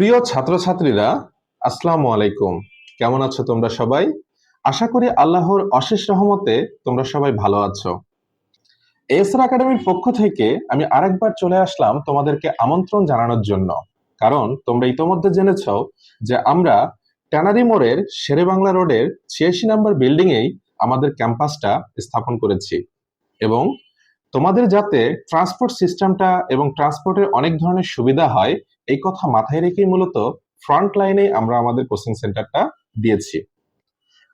প্রিয় ছাত্রছাত্রীরা, আসসালামু আলাইকুম। কেমন আছো তোমরা সবাই? আশা করি আল্লাহর অশেষ রহমতে তোমরা সবাই ভালো আছো। এসআর একাডেমির পক্ষ থেকে আমি আরেকবার চলে আসলাম তোমাদেরকে আমন্ত্রণ জানানোর জন্য। কারণ তোমরা ইতোমধ্যে জেনেছ যে আমরা ট্যানারি মোড়ের শেরে বাংলা রোডের ছিয়াশি নম্বর বিল্ডিং এই আমাদের ক্যাম্পাসটা স্থাপন করেছি। এবং তোমাদের যাতে ট্রান্সপোর্ট সিস্টেমটা এবং ট্রান্সপোর্টের অনেক ধরনের সুবিধা হয় এই কথা মাথায় রেখেই মূলত ফ্রন্ট লাইনে আমরা আমাদের কোচিং সেন্টারটা দিয়েছি।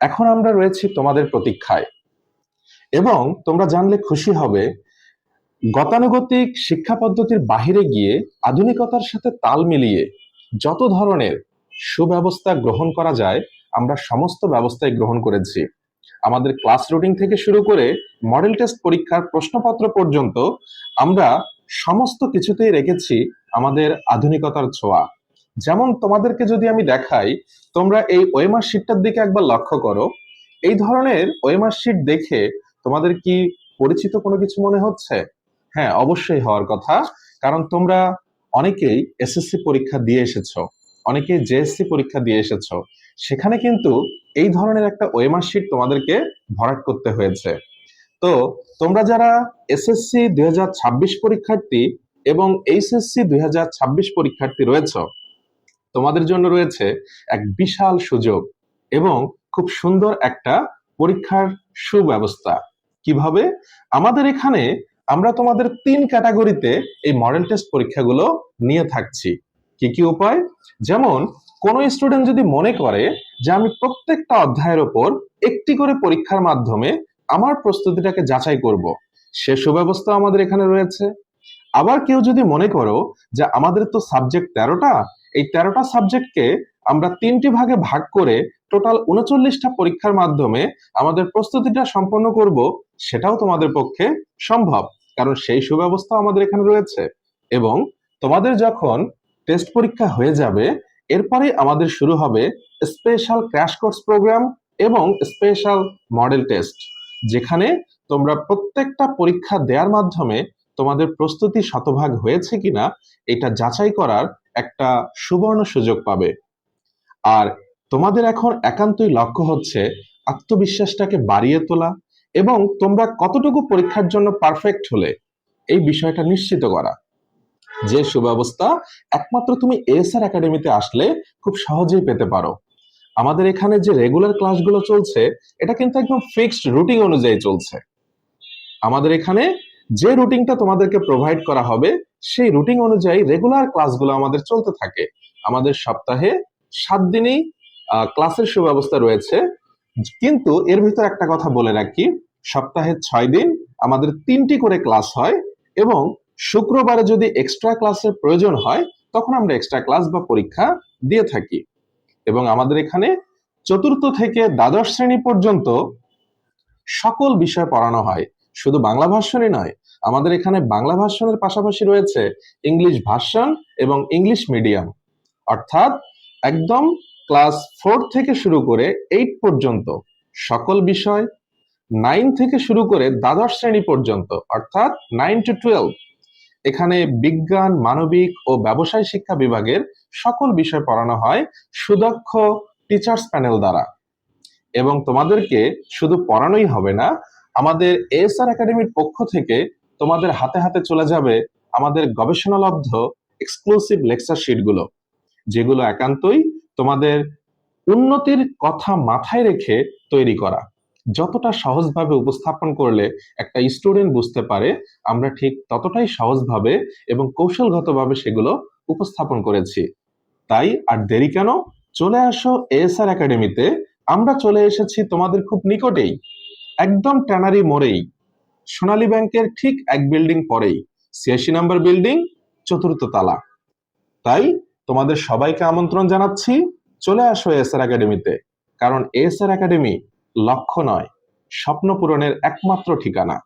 এখন আমরা রয়েছি তোমাদের প্রতীক্ষায়। এবং তোমরা জানলে খুশি হবে, গতানুগতিক শিক্ষা পদ্ধতির বাহিরে গিয়ে আধুনিকতার সাথে তাল মিলিয়ে যত ধরনের সুব্যবস্থা গ্রহণ করা যায়, আমরা সমস্ত ব্যবস্থাই গ্রহণ করেছি। আমাদের ক্লাস রুটিন থেকে শুরু করে মডেল টেস্ট পরীক্ষার প্রশ্নপত্র পর্যন্ত আমরা সমস্ত কিছুতেই রেখেছি আমাদের আধুনিকতার ছোঁয়া। যেমন তোমাদেরকে যদি আমি দেখাই, তোমরা এই ওয়েমার শিটটার দিকে একবার লক্ষ্য করো। এই ধরনের ওয়েমার শিট দেখে তোমাদের কি পরিচিত কোনো কিছু মনে হচ্ছে? হ্যাঁ অবশ্যই হওয়ার কথা। কারণ তোমরা অনেকেই এসএসসি পরীক্ষা দিয়ে এসেছ, অনেকেই জেএসসি পরীক্ষা দিয়ে এসেছ। সেখানে কিন্তু এই ধরনের একটা ওয়েমার শিট তোমাদেরকে ভরাট করতে হয়েছে। তো তোমরা যারা এসএসসি দুই পরীক্ষার্থী এবং এইচএসসি দুই হাজার ছাব্বিশ পরীক্ষার্থী রয়েছ। তোমাদের জন্য রয়েছে এক বিশাল সুযোগ এবং খুব সুন্দর একটা পরীক্ষার সুব্যবস্থা। কীভাবে? আমাদের এখানে আমরা তোমাদের তিন ক্যাটাগরিতে এই মডেল টেস্ট পরীক্ষাগুলো নিয়ে থাকছি। কি কি উপায়? যেমন, কোনো স্টুডেন্ট যদি মনে করে যে আমি প্রত্যেকটা অধ্যায়ের ওপর একটি করে পরীক্ষার মাধ্যমে আমার প্রস্তুতিটাকে যাচাই করব, সে সুব্যবস্থা আমাদের এখানে রয়েছে। আবার কেউ যদি মনে করো যে আমাদের তো সাবজেক্ট তেরোটা, এই তেরোটা সাবজেক্টকে আমরা তিনটি ভাগে ভাগ করে টোটাল উনচল্লিশটা পরীক্ষার মাধ্যমে আমাদের প্রস্তুতিটা সম্পন্ন করব, সেটাও তোমাদের পক্ষে সম্ভব। কারণ সেই সুব্যবস্থা আমাদের এখানে রয়েছে। এবং তোমাদের যখন টেস্ট পরীক্ষা হয়ে যাবে এরপরে আমাদের শুরু হবে স্পেশাল ক্র্যাশ কোর্স প্রোগ্রাম এবং স্পেশাল মডেল টেস্ট যেখানে তোমরা প্রত্যেকটা পরীক্ষা দেওয়ার মাধ্যমে তোমাদের প্রস্তুতি শতভাগ হয়েছে কিনা, এটা যাচাই করার একটা সুবর্ণ সুযোগ পাবে। আর তোমাদের এখন একান্তই লক্ষ্য হচ্ছে আত্মবিশ্বাসটাকে বাড়িয়ে তোলা এবং তোমরা কতটুকু পরীক্ষার জন্য পারফেক্ট হলে, এই বিষয়টা নিশ্চিত করা। যে সুব্যবস্থা একমাত্র তুমি এসআর একাডেমিতে আসলে খুব সহজেই পেতে পারো। আমাদের এখানে যে রেগুলার ক্লাসগুলো চলছে, এটা কিন্তু একদম ফিক্সড রুটিন অনুযায়ী চলছে। আমাদের এখানে যে রুটিনটা তোমাদেরকে প্রোভাইড করা হবে, সেই রুটিন অনুযায়ী রেগুলার ক্লাসগুলো আমাদের চলতে থাকে। আমাদের সপ্তাহে সাত দিনই ক্লাসের সুব্যবস্থা রয়েছে। কিন্তু এর ভিতর একটা কথা বলে রাখি, সপ্তাহে ছয় দিন আমাদের তিনটি করে ক্লাস হয় এবং শুক্রবারে যদি এক্সট্রা ক্লাসের প্রয়োজন হয়, তখন আমরা এক্সট্রা ক্লাস বা পরীক্ষা দিয়ে থাকি। এবং আমাদের এখানে চতুর্থ থেকে দ্বাদশ শ্রেণি পর্যন্ত সকল বিষয় পড়ানো হয়। শুধু বাংলা ভার্সনই নয়, আমাদের এখানে বাংলা ভার্সনের পাশাপাশি রয়েছে ইংলিশ ভার্সন এবং ইংলিশ মিডিয়াম অর্থাৎ একদম ক্লাস ফোর থেকে শুরু করে এইট পর্যন্ত সকল বিষয়, নাইন থেকে শুরু করে দ্বাদশ শ্রেণি পর্যন্ত, অর্থাৎ নাইন টু টুয়েলভ, এখানে বিজ্ঞান, মানবিক ও ব্যবসায় শিক্ষা বিভাগের সকল বিষয় পড়ানো হয় সুদক্ষ টিচার্স প্যানেল দ্বারা। এবং তোমাদেরকে শুধু পড়ানোই হবে না আমাদের এএসআর একাডেমির পক্ষ থেকে তোমাদের হাতে হাতে চলে যাবে আমাদের গবেষণালব্ধ এক্সক্লুসিভ লেকচার শিটগুলো যেগুলো একান্তই তোমাদের উন্নতির কথা মাথায় রেখে তৈরি করা। যতটা সহজভাবে উপস্থাপন করলে একটা স্টুডেন্ট বুঝতে পারে, আমরা ঠিক ততটাই সহজভাবে এবং কৌশলগতভাবে সেগুলো উপস্থাপন করেছি। তাই আর দেরি কেন? চলে আসো এএসআর একাডেমিতে আমরা চলে এসেছি তোমাদের খুব নিকটেই। একদম ট্যানারি মোড়েই। সোনালী ব্যাংকের ঠিক এক বিল্ডিং পরেই। ছিয়াশি নম্বর বিল্ডিং, চতুর্থ তালা। তাই তোমাদের সবাইকে আমন্ত্রণ জানাচ্ছি, চলে আসো এস এসআর একাডেমিতে। কারণ এস এসআর একাডেমি লক্ষ্য নয়, স্বপ্ন পূরণের একমাত্র ঠিকানা।